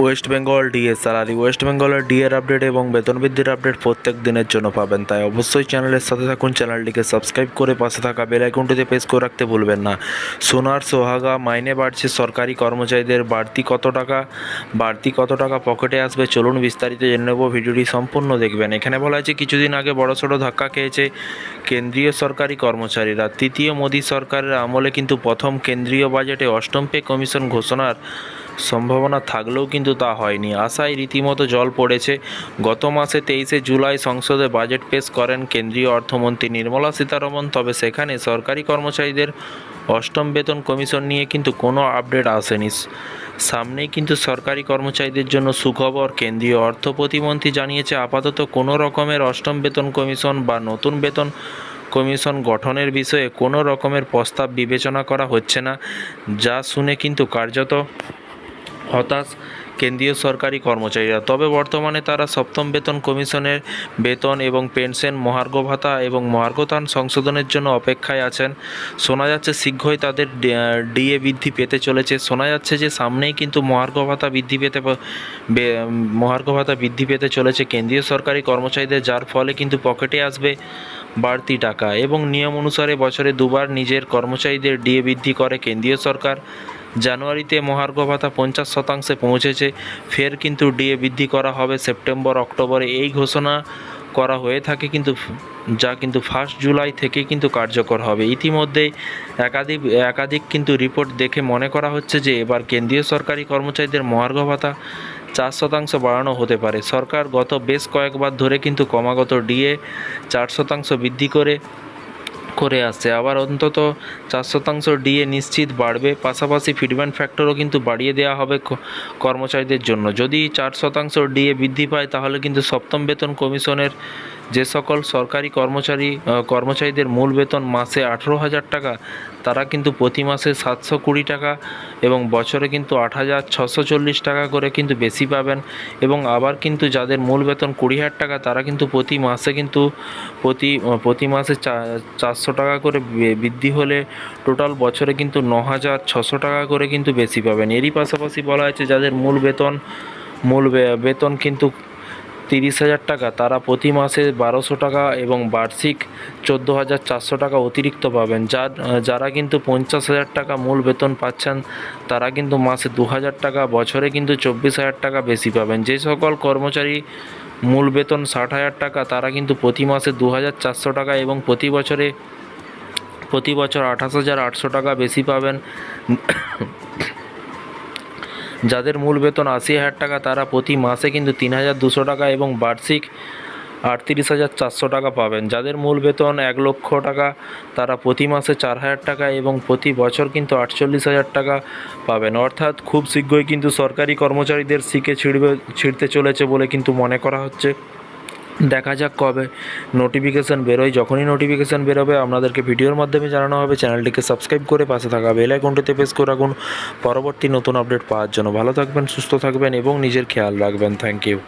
West Bengal DA salary West বেঙ্গলের ডিএর update এবং বেতন বৃদ্ধির আপডেট প্রত্যেক দিনের জন্য পাবেন। তাই অবশ্যই চ্যানেলের সাথে থাকুন। চ্যানেলটিকে সাবস্ক্রাইব করে পাশে থাকা বেল আইকনটিতে প্রেস করে রাখতে ভুলবেন না। সোনার সোহাগা মাইনে বাড়ছে। সরকারি কর্মচারীদের বাড়তি কত টাকা, বাড়তি কত টাকা পকেটে আসবে? চলুন বিস্তারিত জেনে নেব। ভিডিওটি সম্পূর্ণ দেখবেন। এখানে বলা হয়েছে, কিছুদিন আগে বড়সড় ধাক্কা খেয়েছে কেন্দ্রীয় সরকারি কর্মচারীরা। তৃতীয় মোদী সরকারের আমলে কিন্তু প্রথম কেন্দ্রীয় বাজেটে অষ্টম পে কমিশন ঘোষণার সম্ভাবনা থাকলেও কিন্তু তা হয়নি। আশায় রীতিমতো জল পড়েছে। গত মাসে তেইশে জুলাই সংসদে বাজেট পেশ করেন কেন্দ্রীয় অর্থমন্ত্রী নির্মলা সীতারমন। তবে সেখানে সরকারি কর্মচারীদের অষ্টম বেতন কমিশন নিয়ে কিন্তু কোনো আপডেট আসেনি। সামনেই কিন্তু সরকারি কর্মচারীদের জন্য সুখবর। কেন্দ্রীয় অর্থ প্রতিমন্ত্রী জানিয়েছে, আপাতত কোনো রকমের অষ্টম বেতন কমিশন বা নতুন বেতন কমিশন গঠনের বিষয়ে কোনো রকমের প্রস্তাব বিবেচনা করা হচ্ছে না, যা শুনে কিন্তু কার্যত হতাশ কেন্দ্রীয় সরকারি কর্মচারীরা। তবে বর্তমানে তারা সপ্তম বেতন কমিশনের বেতন এবং পেনশন, মহার্ঘ ভাতা এবং মহার্ঘতান সংশোধনের জন্য অপেক্ষায় আছেন। শোনা যাচ্ছে শীঘ্রই তাদের ডিএ বৃদ্ধি পেতে চলেছে। শোনা যাচ্ছে যে সামনেই কিন্তু মহার্ঘ ভাতা বৃদ্ধি পেতে মহার্ঘ ভাতা বৃদ্ধি পেতে চলেছে কেন্দ্রীয় সরকারি কর্মচারীদের, যার ফলে কিন্তু পকেটে আসবে বাড়তি টাকা এবং নিয়ম অনুসারে বছরে দুবার নিজের কর্মচারীদের ডিএ বৃদ্ধি করে কেন্দ্রীয় সরকার। জানুয়ারিতে মহার্ঘ ভাতা পঞ্চাশ শতাংশে পৌঁছেছে। ফের কিন্তু ডিএ বৃদ্ধি করা হবে সেপ্টেম্বর, অক্টোবরে। এই ঘোষণা করা হয়ে থাকে কিন্তু যা কিন্তু ফার্স্ট জুলাই থেকে কিন্তু কার্যকর হবে। ইতিমধ্যেই একাধিক একাধিক কিন্তু রিপোর্ট দেখে মনে করা হচ্ছে যে এবার কেন্দ্রীয় সরকারি কর্মচারীদের মহার্ঘ ভাতা চার শতাংশ বাড়ানো হতে পারে। সরকার গত বেশ কয়েকবার ধরে কিন্তু ক্রমাগত ডিএ চার শতাংশ বৃদ্ধি করে করে আসছে। আবার অন্তত চার শতাংশ ডিএ নিশ্চিত বাড়বে। পাশাপাশি ফিডব্যান্ড ফ্যাক্টরও কিন্তু বাড়িয়ে দেওয়া হবে কর্মচারীদের জন্য। যদি চার শতাংশ ডিএ বৃদ্ধি পায়, তাহলে কিন্তু সপ্তম বেতন কমিশনের যে সকল সরকারি কর্মচারী কর্মচারীদের মূল বেতন মাসে আঠেরো হাজার টাকা, তারা কিন্তু প্রতি মাসে সাতশো কুড়ি টাকা এবং বছরে কিন্তু আট হাজার ছশো চল্লিশ টাকা করে কিন্তু বেশি পাবেন। এবং আবার কিন্তু যাদের মূল বেতন কুড়ি হাজার টাকা, তারা কিন্তু প্রতি মাসে কিন্তু প্রতি প্রতি মাসে চারশো টাকা করে বৃদ্ধি হলে টোটাল বছরে কিন্তু ন হাজার ছশো টাকা করে কিন্তু বেশি পাবেন। এরই পাশাপাশি বলা হয়েছে, যাদের মূল বেতন মূল বেতন কিন্তু তিরিশ হাজার টাকা, তারা প্রতি মাসে বারোশো টাকা এবং বার্ষিক চোদ্দ হাজার চারশো টাকা অতিরিক্ত পাবেন। যার যারা কিন্তু পঞ্চাশ হাজার টাকা মূল বেতন পাচ্ছেন, তারা কিন্তু মাসে দু হাজার টাকা, বছরে কিন্তু চব্বিশ হাজার টাকা বেশি পাবেন। যে সকল কর্মচারী মূল বেতন ষাট হাজার টাকা, তারা কিন্তু প্রতি মাসে দু হাজার চারশো টাকা এবং প্রতি বছরে প্রতি বছর আঠাশ হাজার আটশো টাকা বেশি পাবেন। যাদের মূল বেতন আশি হাজার টাকা, তারা প্রতি মাসে কিন্তু তিন হাজার দুশো টাকা এবং বার্ষিক আটত্রিশ হাজার চারশো টাকা পাবেন। যাদের মূল বেতন এক লক্ষ টাকা, তারা প্রতি মাসে চার হাজার টাকা এবং প্রতি বছর কিন্তু আটচল্লিশ হাজার টাকা পাবেন। অর্থাৎ খুব শীঘ্রই কিন্তু সরকারি কর্মচারীদের শিখে ছিঁড়বে, ছিঁড়তে চলেছে বলে কিন্তু মনে করা হচ্ছে। দেখা যাক কবে নোটিফিকেশান বেরোয়। যখনই নোটিফিকেশান বেরোবে, আপনাদেরকে ভিডিওর মাধ্যমে জানানো হবে। চ্যানেলটিকে সাবস্ক্রাইব করে পাশে থাকা বেল আইকনটিতে প্রেস করে রাখুন। পরবর্তী নতুন আপডেট পাওয়ার জন্য ভালো থাকবেন, সুস্থ থাকবেন এবং নিজের খেয়াল রাখবেন। Thank you